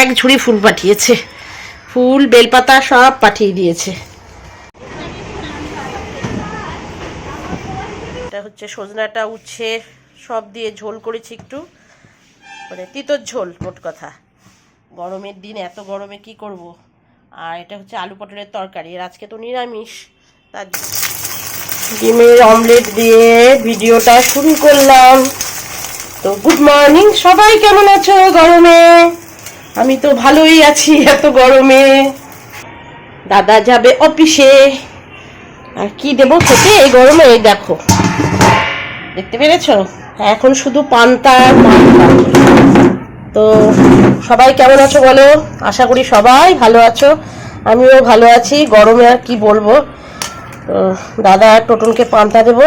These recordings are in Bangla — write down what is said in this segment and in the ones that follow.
এক ঝুড়ি ফুল পাঠিয়েছে। ফুল, বেলপাতা সব পাঠিয়ে দিয়েছে। এটা হচ্ছে সজনাটা উচ্ছে, সব দিয়ে ঝোল করেছি একটু। মানে তিতর ঝোল, মোট কথা। গরমের দিন এত গরমে কি করব? আর এটা হচ্ছে আলু পটলের তরকারি। আর আজকে তো নিরামিষ, তার ডিমের অমলেট দিয়ে ভিডিওটা শুরু করলাম। তো গুড মর্নিং, সবাই কেমন আছো গরমে? আমি তো ভালোই আছি এত গরমে। দাদা যাবে অফিসে। আর কি দেবো খেতে এই গরমে, এই দেখো। দেখতে পেরেছ? এখন শুধু পান্তা তো সবাই কেমন আছো বলো? আশা করি সবাই ভালো আছো। আমিও ভালো আছি। গরমে আর কি বলব? দাদা আর টোটনকে পান্তা দেবো।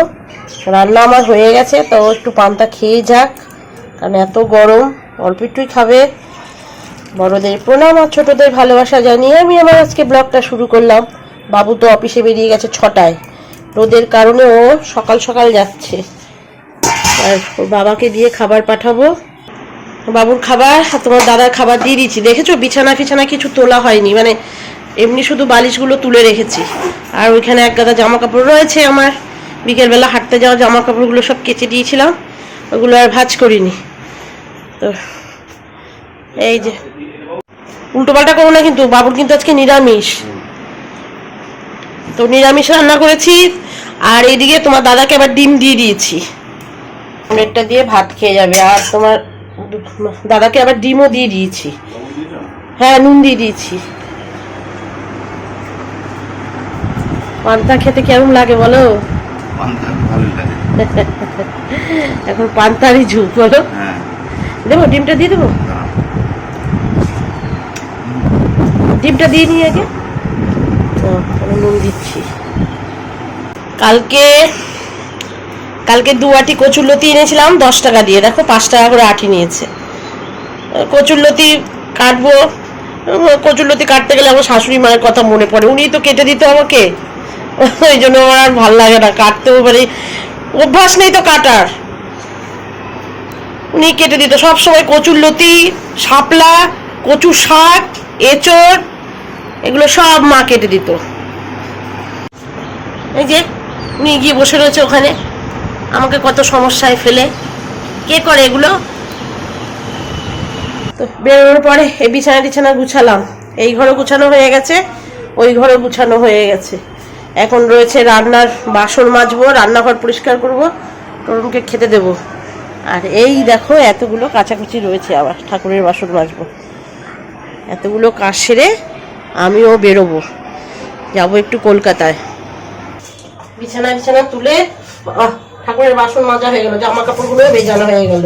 রান্না আমার হয়ে গেছে, তো একটু পান্তা খেয়ে যাক। কারণ এত গরম, অল্প একটুই খাবে। বড়দের প্রণাম আর ছোটদের ভালোবাসা জানিয়ে আমি আমার আজকে ব্লগটা শুরু করলাম। বাবু তো অফিসে বেরিয়ে গেছে ছটায়। রোদের কারণে ও সকাল সকাল যাচ্ছে। আর ওর বাবাকে দিয়ে খাবার পাঠাবো। বাবুর খাবার আর তোমার দাদার খাবার দিয়ে দিচ্ছি দেখেছ? বিছানা ফিছানা কিছু তোলা হয়নি। মানে এমনি শুধু বালিশগুলো তুলে রেখেছি। আর ওইখানে এক গাদা জামা কাপড় রয়েছে আমার। বিকেলবেলা হাঁটতে যাওয়া জামা কাপড়গুলো সব কেচে দিয়েছিলাম। ওগুলো আর ভাজ করিনি। তো এই যে উল্টো পাল্টা করো না কিন্তু বাবুর কিন্তু আজকে নিরামিষ। তো নিরামিষ রান্না করেছি আর এইদিকে তোমার দাদাকে আবার ডিম দিয়ে দিয়েছি। অমলেটটা দিয়ে ভাত খেয়ে যাবে আর তোমার দাদাকে আবার ডিমও দিয়ে দিয়েছি। হ্যাঁ নুন দিয়ে দিয়েছি। পান্তা খেতে কেমন লাগে বলো? এখন পান্তারই ঝুঁক বলো। হ্যাঁ। দেবো ডিমটা দিয়ে দেবো? ডিমটা দিয়ে নিই আগে। তো, আমি নুন দিচ্ছি। কালকে কালকে দু আটি কচুরলতি এনেছিলাম, দশ টাকা দিয়ে। দেখো, পাঁচ টাকা করে আটি নিয়েছে। কচুরলতি কাটবো। কচুরলতি কাটতে গেলে আমার শাশুড়ি মায়ের কথা মনে পড়ে। উনি তো কেটে দিত আমাকে। ওই জন্য আমার আর ভালো লাগে না কাটতেও পারি অভ্যাস নেই তো কাটার। উনি কেটে দিত। সব সময় কচুরলতি শাপলা কচু শাক এঁচড়, এগুলো সব মা কেটে দিত। এই যে, উনি গিয়ে বসে রয়েছে ওখানে। আমাকে কত সমস্যায় ফেলে। কে করে এগুলো? তো বেরোনোর পরে এই বিছানা টিছানা গুছালাম। এই ঘরে গুছানো হয়ে গেছে, ওই ঘরে গুছানো হয়ে গেছে। এখন রয়েছে রান্নার বাসন মাজবো, রান্নাঘর পরিষ্কার করব, তরুণকে খেতে দেবো। আর এই দেখো, এতগুলো কাচাকুচি রয়েছে আবার, ঠাকুরের বাসন মাজবো। এতগুলো কাজ সেরে আমিও বেরোবো। যাব একটু কলকাতায়। বিছানা বিছানা তুলে ঠাকুরের বাসন মাজা হয়ে গেল, জামা কাপড়গুলো ভেজানো হয়ে গেল।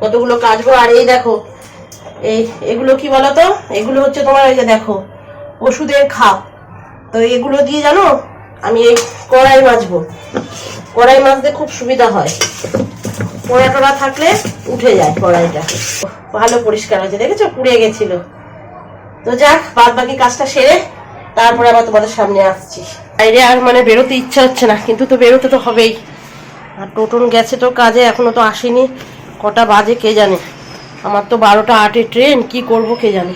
কতগুলো কাচবো, আর এই দেখো, এই, এগুলো কি বলতো? এগুলো হচ্ছে তোমার এই যে দেখো, ওষুধের খাপ। তো এগুলো দিয়ে জানো, আমি এই কড়াই মাজবো। কড়াই মাজতে খুব সুবিধা হয়। পোড়া টোড়া থাকলে উঠে যায় কড়াইটা। ভালো পরিষ্কার হয়েছে, দেখেছ? পুড়ে গেছিল। তো যাক বাদ বাকি কাজটা সেরে তারপরে আবার তোমাদের সামনে আসছি। বাইরে আর মানে বেরোতে ইচ্ছা হচ্ছে না, কিন্তু তো বেরোতে তো হবেই। আর টোটন গেছে তো কাজে, এখনও তো আসেনি। কটা বাজে কে জানে? আমার তো বারোটা আটে ট্রেন, কি করব কে জানে?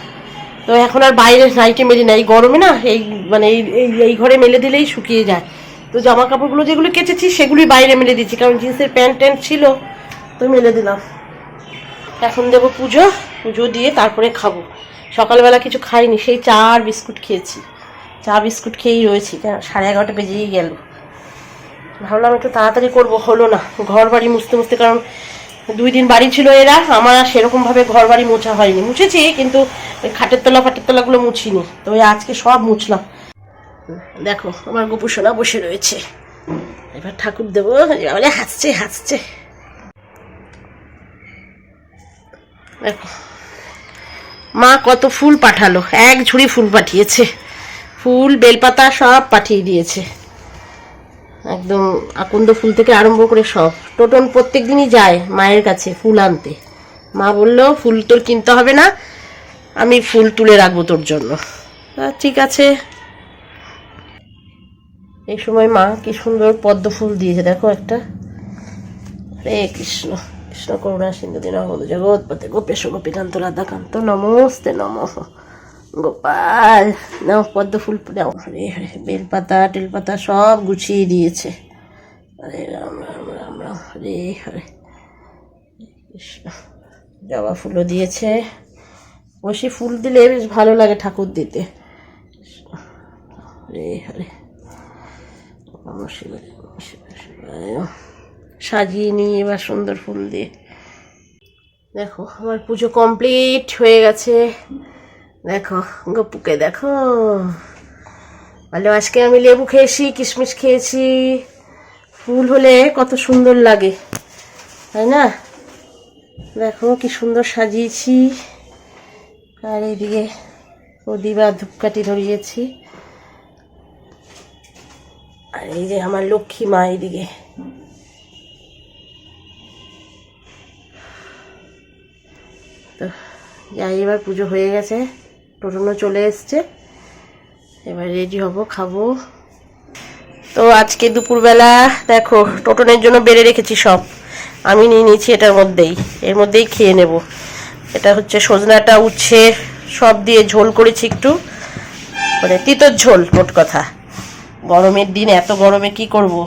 তো এখন আর বাইরে নাইটে মেলি না এই গরমে না, এই মানে এই, এই- ঘরে মেলে দিলেই শুকিয়ে যায়। তো জামা কাপড়গুলো যেগুলো কেচেছি, সেগুলোই বাইরে মেলে দিচ্ছি কারণ জিন্সের প্যান্ট ট্যান্ট ছিল, তো মেলে দিলাম। এখন দেবো পুজো পুজো দিয়ে তারপরে খাব। সকালবেলা কিছু খাইনি, সেই চা আর বিস্কুট খেয়েছি। চা, বিস্কুট খেয়েই রয়েছি, কেন? সাড়ে এগারোটা বেজেই গেল। ভাবলাম একটু তাড়াতাড়ি করব, হলো না। ঘর বাড়ি মুছতে মুছতে, কারণ দুই দিন বাড়ি ছিল এরা, আমার সেরকমভাবে ঘর বাড়ি মোছা হয়নি। মুছেছি, কিন্তু খাটের তলা, ফাটের তলাগুলো মুছিনি। তো ওই আজকে সব মুছলাম। দেখো, আমার গোপুসোনা বসে রয়েছে। এবার ঠাকুর দেবো বলে হাসছে হাসছে। দেখো মা কত ফুল পাঠালো। এক ঝুড়ি ফুল পাঠিয়েছে। ফুল, বেলপাতা সব পাঠিয়ে দিয়েছে। একদম আকন্দ ফুল থেকে আরম্ভ করে সব। টোটন প্রত্যেক দিনই যায় মায়ের কাছে ফুল আনতে। মা বলল, ফুল তোর কিনতে হবে না, আমি ফুল তুলে রাখব তোর জন্য। ঠিক আছে। এই সময় মা কি সুন্দর পদ্ম ফুল দিয়েছে, দেখো একটা। হরে কৃষ্ণ। কৃষ্ণ করুণা সিন্ধু দিন জগৎপতে গোপেশ গোপীকান্ত রাধাকান্ত নমস্তে নম গোপাল নাও পদ্ম ফুল নাও হরে হরে বেলপাতা টেলপাতা সব গুছিয়ে দিয়েছে। হরে রাম রাম রাম রাম হরে হরে কৃষ্ণ জবা ফুলও দিয়েছে। বসে ফুল দিলে বেশ ভালো লাগে ঠাকুর দিতে। হরে হরে নমঃ। সাজিয়ে নিয়ে এবার সুন্দর ফুল দিয়ে। দেখো, আমার পুজো কমপ্লিট হয়ে গেছে। দেখো, গপুকে দেখো। ভালো আজকে আমি লেবু খেয়েছি, কিশমিশ খেয়েছি। ফুল হলে কত সুন্দর লাগে, তাই না? দেখো, কি সুন্দর সাজিয়েছি। আর এইদিকে প্রদীপ আর ধূপকাঠি ধরিয়েছি। আর এই যে আমার লক্ষ্মী মা এইদিকে যাই এবার পুজো হয়ে গেছে। টোটনও চলে এসছে। এবার রেডি হব, খাব। তো আজকে দুপুরবেলা দেখো, টোটনের জন্য বেড়ে রেখেছি সব। আমি নিয়ে নিয়েছি এটার মধ্যেই। এর মধ্যেই খেয়ে নেব। এটা হচ্ছে সজনাটা, উচ্ছে, সব দিয়ে ঝোল করেছি একটু। মানে তিতর ঝোল, মোট কথা। গরমের দিন এত গরমে কি করব?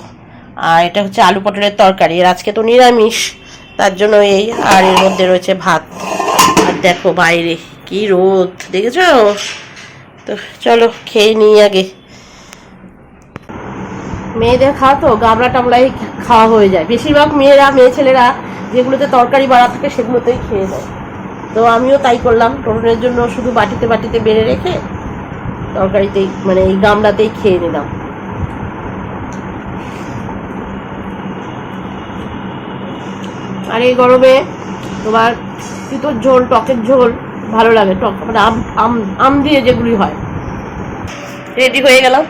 আর এটা হচ্ছে আলু পটলের তরকারি। আর আজকে তো নিরামিষ, তার জন্য এই আর এর মধ্যে রয়েছে ভাত। আর দেখো বাইরে কি রোদ, দেখেছ? তো চলো খেয়ে নিই আগে। মেয়েদের খাওয়া তো, গামলা টামলাই খাওয়া হয়ে যায়। বেশিরভাগ মেয়েরা, মেয়ে ছেলেরা যেগুলোতে তরকারি বাড়া থাকে সেগুলোতেই খেয়ে নেয়। তো আমিও তাই করলাম টোটনের জন্য শুধু বাটিতে বাটিতে বেড়ে রেখে তরকারিতেই মানে এই গামলাতেই খেয়ে নিলাম। আর এই গরমে তোমার তিতর ঝোল, টকের ঝোল? ভালো লাগে, টক মানে আম আম দিয়ে যেগুলি হয়। রেডি হয়ে গেলাম?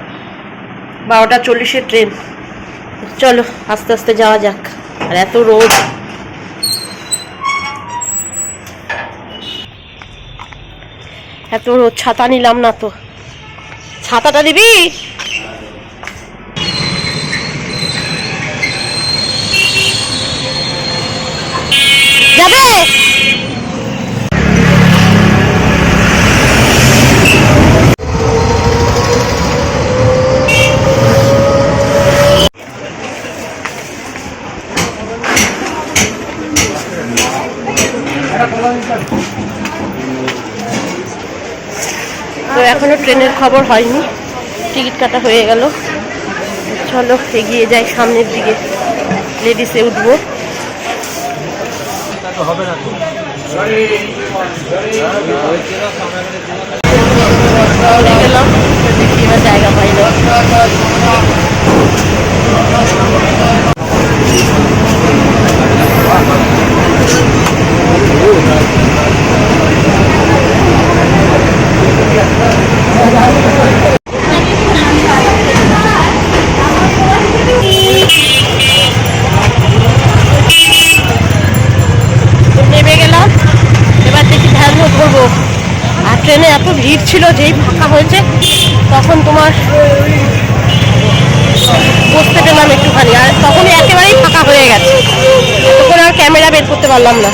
বারোটা চল্লিশের ট্রেন চলো, আস্তে আস্তে যাওয়া যাক। আর এত রোদ। এত রোদ, ছাতা নিলাম না তো। ছাতাটা দিবি যাবে। তো এখনও ট্রেনের খবর হয়নি। টিকিট কাটা হয়ে গেল। চলো, এগিয়ে যাই সামনের দিকে। লেডিসে উঠবো। চলে হবে না এবার ভিড় ছিল যেই ফাঁকা হয়েছে, তখন তোমার বসতে পেলাম একটুখানি। আর তখনই একেবারেই ফাঁকা হয়ে গেছে। তখন আর ক্যামেরা বের করতে পারলাম না।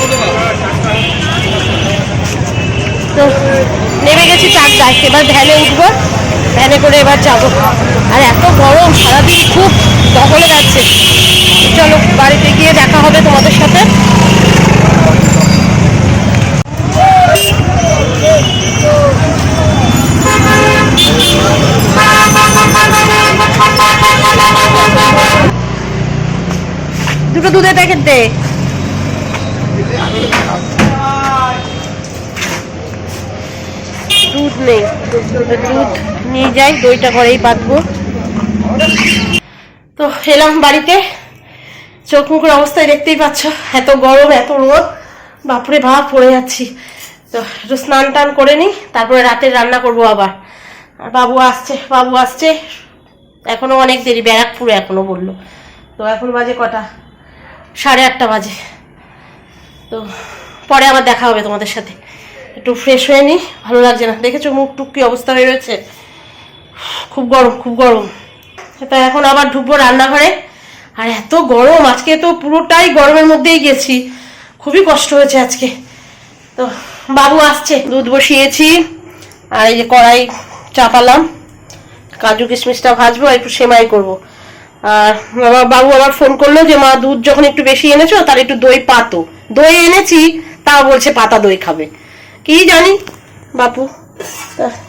তো নেমে গেছি চারটায় এবার ভ্যানে উঠবো। ভ্যানে করে এবার যাব। আর এত গরম, সারাদিন খুব দখলে যাচ্ছে। চলো, বাড়িতে গিয়ে দেখা হবে তোমাদের সাথে। দুটো দুধের প্যাকেট দে। দুধ নেই দুধ নিয়ে যাই, দইটা ঘরেই বাঁধবো তো এলাম বাড়িতে। চোখ মুখের অবস্থায় দেখতেই পাচ্ছ, এত গরম, এত রোদ। বাপরে ভাব পড়ে যাচ্ছি। তো একটু স্নান টান করে নিই, তারপরে রাতে রান্না করব আবার। আর বাবু আসছে বাবু আসছে। এখনও অনেক দেরি, ব্যারাকপুরে এখনও বলল। তো এখন বাজে কটা? সাড়ে আটটা বাজে। তো পরে আবার দেখা হবে তোমাদের সাথে। একটু ফ্রেশ হয়ে নিই ভালো লাগছে না। দেখেছ মুখ টুক কি অবস্থা হয়ে রয়েছে? খুব গরম খুব গরম। তা এখন আবার ঢুকবো রান্নাঘরে। আর এত গরম, আজকে তো পুরোটাই গরমের মধ্যেই গেছি। খুবই কষ্ট হয়েছে আজকে। তো বাবু আসছে, দুধ বসিয়েছি। আর এই যে কড়াই চাপালাম। কাজু কিশমিশটা ভাজবো, একটু সেমাই করব। আর বাবা, বাবু আবার ফোন করল যে, মা, দুধ যখন একটু বেশি এনেছো তার একটু দই পাতো। দই এনেছি তা বলছে পাতা দই খাবে। কি জানি, বাপু।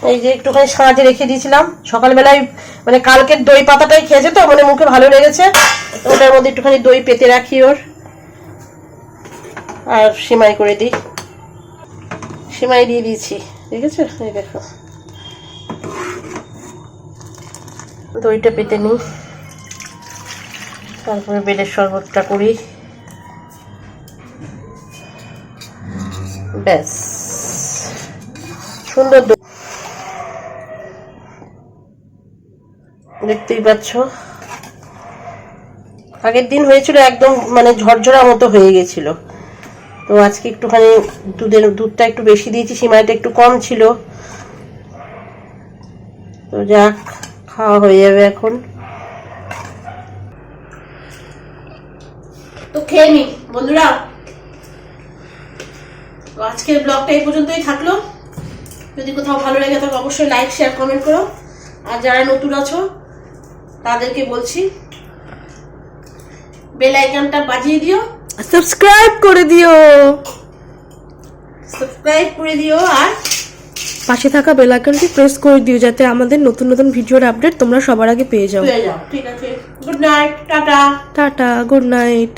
এই যে একটুখানি সাঁজে রেখে দিয়েছিলাম। সকালবেলায় মানে কালকের দই পাতাটাই খেয়েছে তো মানে মুখে ভালো লেগেছে। ওটার মধ্যে একটুখানি দই পেতে রাখি ওর। আর সেমাই করে দিই। সেমাই দিয়ে দিয়েছি। দেখেছ? এই দেখো। দইটা পেতে নিই। তারপরে বেলের শরবতটা করি। ব্যাস। সুন্দর দেখতেই পাচ্ছ। আগের দিন হয়েছিল একদম মানে ঝরঝরা মতো হয়ে গেছিল। তো আজকে একটুখানি দুধের, দুধটা একটু বেশি দিয়েছি, সিমাইটা একটু কম ছিল। তো যাক। খাওয়া হয়ে যাবে এখন। তো খেয়ে নি বন্ধুরা। আজকের ব্লগটা এই পর্যন্তই থাকল। যদি কোথাও ভালো লেগে থাকে অবশ্যই লাইক শেয়ার কমেন্ট করো। আর যারা নতুন আছো তাদেরকে বলছি বেল আইকনটা বাজিয়ে দিও। সাবস্ক্রাইব করে দিও। সাবস্ক্রাইব করে দিও আর পাশে থাকা বেল আইকনটি প্রেস করে দিও যাতে আমাদের নতুন নতুন ভিডিওর আপডেট তোমরা সবার আগে পেয়ে যাও। ঠিক আছে। Good night tata. Tata good night